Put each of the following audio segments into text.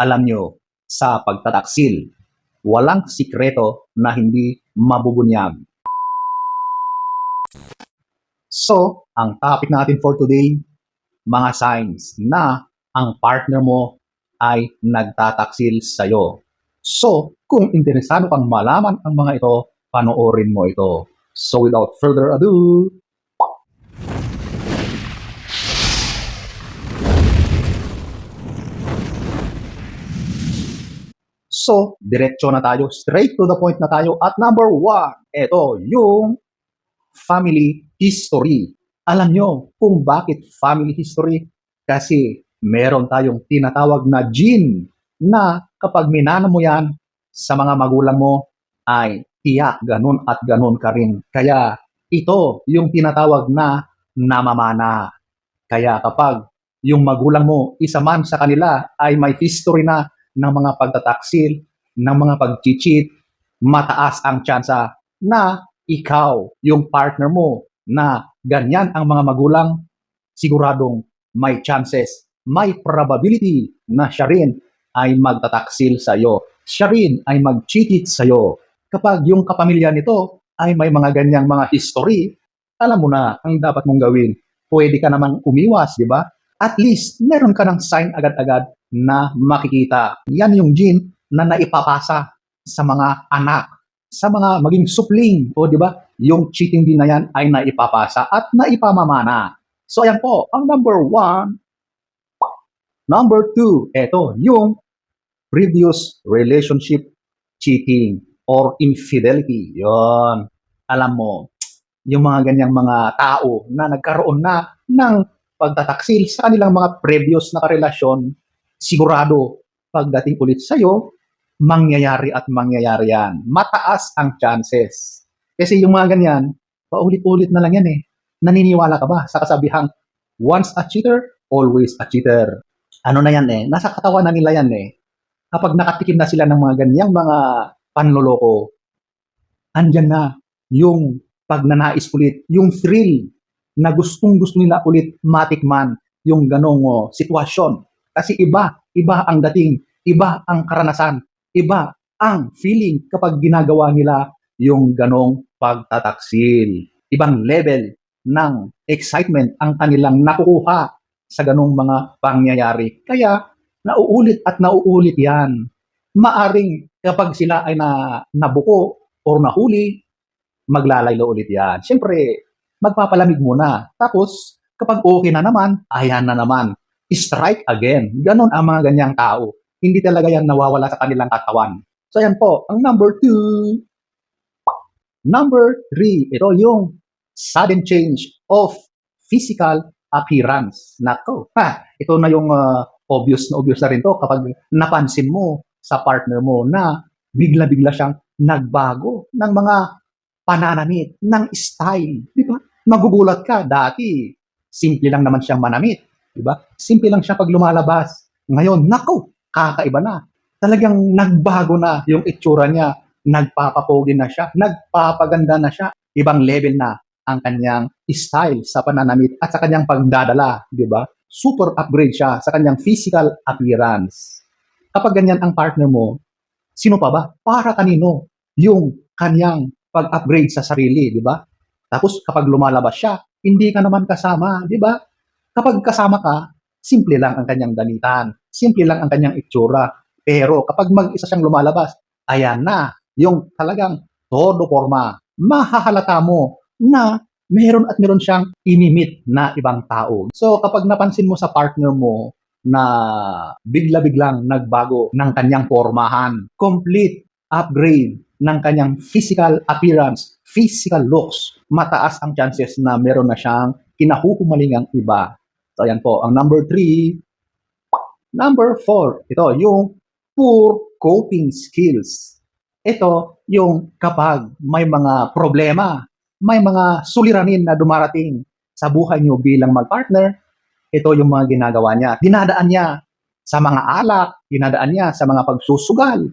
Alam nyo, sa pagtataksil, walang sikreto na hindi mabubunyag. So, ang topic natin for today, mga signs na ang partner mo ay nagtataksil sa'yo. So, kung interesado kang malaman ang mga ito, panoorin mo ito. So, without further ado, So, diretso na tayo, straight to the point na tayo. At number one, ito, yung family history. Alam nyo kung bakit family history? Kasi meron tayong tinatawag na gene na kapag minana mo yan sa mga magulang mo ay tiyak ganun at ganun ka rin. Kaya ito yung tinatawag na namamana. Kaya kapag yung magulang mo, isa man sa kanila ay may history na ng mga pagtataksil, ng mga pag-cheat, mataas ang tsansa na ikaw, yung partner mo, na ganyan ang mga magulang, siguradong may chances, may probability na siya rin ay magtataksil sa iyo. Siya rin ay mag-cheat sa iyo. Kapag yung kapamilya nito ay may mga ganyang mga history, alam mo na ang dapat mong gawin. Pwede ka namang umiwas, di ba? At least, meron ka ng sign agad-agad na makikita. Yan yung gene na naipapasa sa mga anak, sa mga maging supling, o di ba? Yung cheating din na yan ay naipapasa at naipamamana. So ayan po, ang number one. Number two, eto, yung previous relationship cheating or infidelity. Yon. Alam mo, yung mga ganyang mga tao na nagkaroon na ng pagtataksil sa kanilang mga previous na karelasyon, sigurado pagdating ulit sa'yo, mangyayari at mangyayari yan. Mataas ang chances. Kasi yung mga ganyan, paulit-ulit na lang yan eh. Naniniwala ka ba sa kasabihang, once a cheater, always a cheater. Ano na yan eh, nasa katawan na nila yan eh. Kapag nakatikim na sila ng mga ganyang mga panloloko, andyan na yung pagnanais ulit, yung thrill na gustong gusto nila ulit matikman yung ganong oh, sitwasyon. Kasi iba, iba ang dating, iba ang karanasan, iba ang feeling kapag ginagawa nila yung ganong pagtataksil. Ibang level ng excitement ang kanilang nakukuha sa ganong mga pangyayari. Kaya nauulit at nauulit yan. Maaring kapag sila ay na, nabuko or nahuli, maglalaylo ulit yan. Siyempre, magpapalamig muna. Tapos, kapag okay na naman, ayan na naman. Strike again. Ganon ang mga ganyang tao. Hindi talaga yan nawawala sa kanilang katawan. So, ayan po. Ang number two. Number three. Ito yung sudden change of physical appearance. Nako. Ha, ito na yung uh, obvious na obvious na rin to kapag napansin mo sa partner mo na bigla-bigla siyang nagbago ng mga pananamit, ng style. Di ba? Magugulat ka. Dati, simple lang naman siyang manamit. Di ba? Simple lang siya pag lumalabas. Ngayon, nako, kakaiba na. Talagang nagbago na yung itsura niya. Nagpapapogi na siya. Nagpapaganda na siya. Ibang level na ang kanyang style sa pananamit at sa kanyang pagdadala. Di ba? Super upgrade siya sa kanyang physical appearance. Kapag ganyan ang partner mo, sino pa ba? Para kanino yung kanyang pag-upgrade sa sarili, di ba? Tapos kapag lumalabas siya, hindi ka naman kasama, di ba? Kapag kasama ka, simple lang ang kanyang dalitan, simple lang ang kanyang itsura. Pero kapag mag-isa siyang lumalabas, ayan na, yung talagang todo forma, mahahalata mo na meron at meron siyang imimit na ibang tao. So kapag napansin mo sa partner mo na bigla-biglang nagbago ng kanyang formahan, complete upgrade ng kanyang physical appearance, physical looks, mataas ang chances na meron na siyang kinahuhumalingang iba. Ayan po. Ang number three. Number four. Ito, yung poor coping skills. Ito, yung kapag may mga problema, may mga suliranin na dumarating sa buhay nyo bilang mag-partner, ito yung mga ginagawa niya. Dinadaan niya sa mga alak, dinadaan niya sa mga pagsusugal,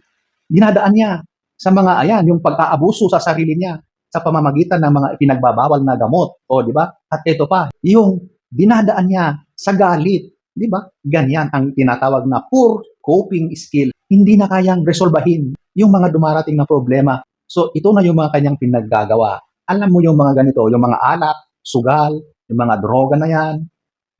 dinadaan niya sa mga ayan, yung pag-aabuso sa sarili niya sa pamamagitan ng mga ipinagbabawal na gamot. O, di ba? At ito pa, yung dinadaan niya sa galit. Di ba? Ganyan ang tinatawag na poor coping skill, hindi na kayang resolbahin yung mga dumarating na problema. So, ito na yung mga kanyang pinaggagawa. Alam mo yung mga ganito, yung mga alak, sugal, yung mga droga na yan,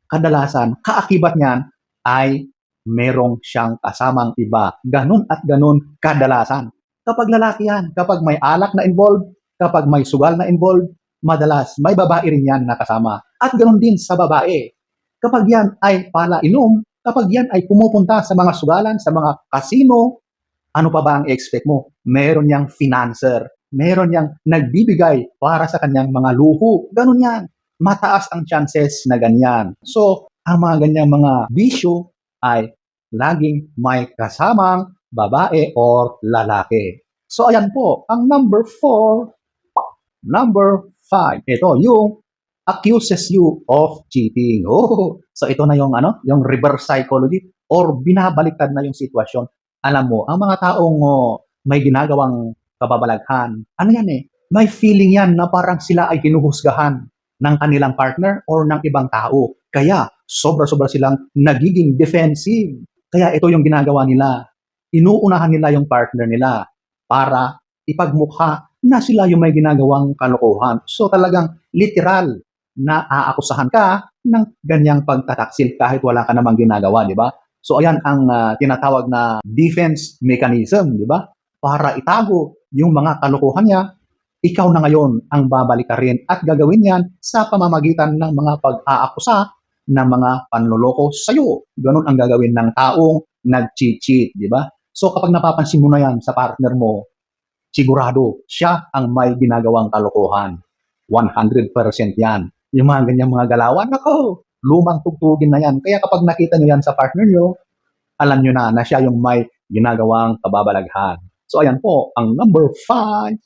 kadalasan, kaakibat niyan ay merong siyang kasamang iba. Ganun at ganun kadalasan. Kapag lalaki yan, kapag may alak na involved, kapag may sugal na involved, madalas may babae rin yan na kasama. At ganun din sa babae. Kapag yan ay pala inom, kapag yan ay pumupunta sa mga sugalan, sa mga kasino, ano pa ba ang expect mo? Meron niyang financer, meron niyang nagbibigay para sa kanyang mga luho. Ganun yan. Mataas ang chances na ganyan. So, ang mga ganyang mga bisyo ay laging may kasamang babae or lalaki. So, ayan po, ang number four, number five, ito, yung accuses you of cheating. Oh, so ito na yung ano, yung reverse psychology or binabaliktad na yung sitwasyon. Alam mo, ang mga taong oh, may ginagawang kababalaghan, ano yan eh, may feeling yan na parang sila ay kinuhusgahan ng kanilang partner or ng ibang tao. Kaya, sobra-sobra silang nagiging defensive. Kaya ito yung ginagawa nila. Inuunahan nila yung partner nila para ipagmukha na sila yung may ginagawang kalokohan. So talagang literal na aakusahan ka ng ganyang pagtataksil kahit wala ka namang ginagawa, di ba? So ayan ang ah, tinatawag na defense mechanism, di ba? Para itago yung mga kalokohan niya, ikaw na ngayon ang babalik ka rin at gagawin yan sa pamamagitan ng mga pag-aakusa ng mga panloloko sa'yo. Ganun ang gagawin ng taong nag-cheat, di ba? So kapag napapansin mo na yan sa partner mo, sigurado siya ang may ginagawang kalokohan. 100% yan. Yung mga ganyang mga galawan, ako, lumang tugtugin na yan. Kaya kapag nakita nyo yan sa partner nyo, alam nyo na na siya yung may ginagawang kababalaghan. So ayan po, ang number five.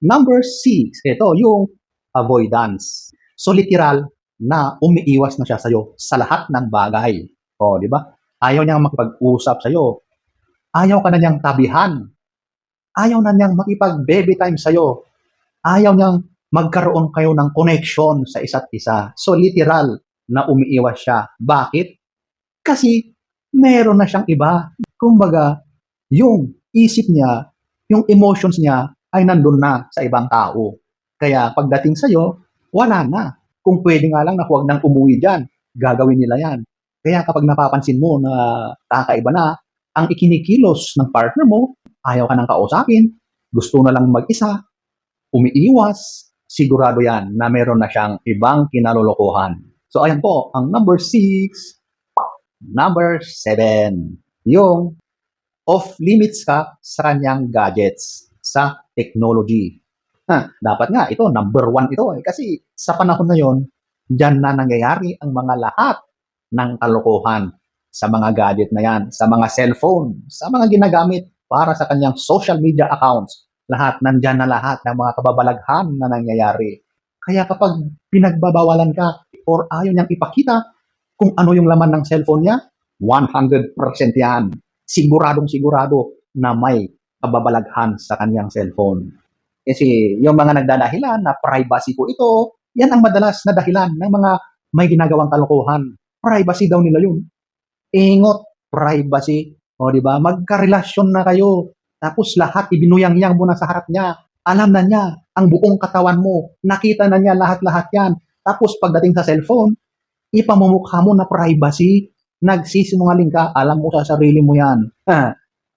Number six, ito yung avoidance. So literal na umiiwas na siya sa'yo sa lahat ng bagay. O, di ba? Ayaw niyang makipag-usap sa'yo. Ayaw ka na niyang tabihan. Ayaw na niyang makipag-baby time sa'yo. Ayaw niyang magkaroon kayo ng connection sa isa't isa. So literal na umiiwas siya. Bakit? Kasi meron na siyang iba. Kumbaga, yung isip niya, yung emotions niya ay nandun na sa ibang tao. Kaya pagdating sa'yo, wala na. Kung pwede nga lang na huwag nang umuwi dyan, gagawin nila yan. Kaya kapag napapansin mo na kakaiba na, ang ikinikilos ng partner mo, ayaw ka nang kausapin, gusto na lang mag-isa, umiiwas, sigurado yan na meron na siyang ibang kinalolokohan. So ayan po, ang number six, number seven, yung off limits ka sa kanyang gadgets, sa technology. Ha, dapat nga, ito, number one ito. Eh, kasi sa panahon na yon, dyan na nangyayari ang mga lahat ng kalokohan sa mga gadget na yan, sa mga cellphone, sa mga ginagamit para sa kanyang social media accounts. Lahat, nandyan na lahat ng mga kababalaghan na nangyayari. Kaya kapag pinagbabawalan ka or ayaw niyang ipakita kung ano yung laman ng cellphone niya, 100% yan. Siguradong sigurado na may kababalaghan sa kanyang cellphone. Kasi yung mga nagdadahilan na privacy ko ito, yan ang madalas na dahilan ng mga may ginagawang kalokohan. Privacy daw nila yun. Ingot, privacy. O, di ba? Magkarelasyon na kayo. Tapos lahat ibinuyang-yang mo na sa harap niya. Alam na niya ang buong katawan mo. Nakita na niya lahat-lahat yan. Tapos pagdating sa cellphone, ipamumukha mo na privacy. Nagsisinungaling ka, alam mo sa sarili mo yan.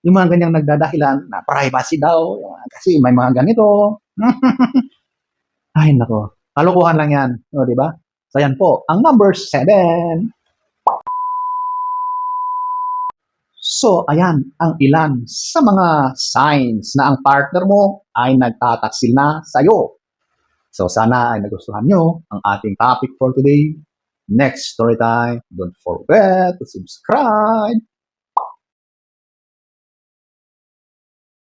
Yung mga ganyang nagdadahilan na privacy daw, kasi may mga ganito. Ay, nako. Kalokohan lang yan. O, di ba? So, yan po. Ang number seven. So, ayan ang ilan sa mga signs na ang partner mo ay nagtataksil na sa'yo. So, sana ay nagustuhan nyo ang ating topic for today. Next story time. Don't forget to subscribe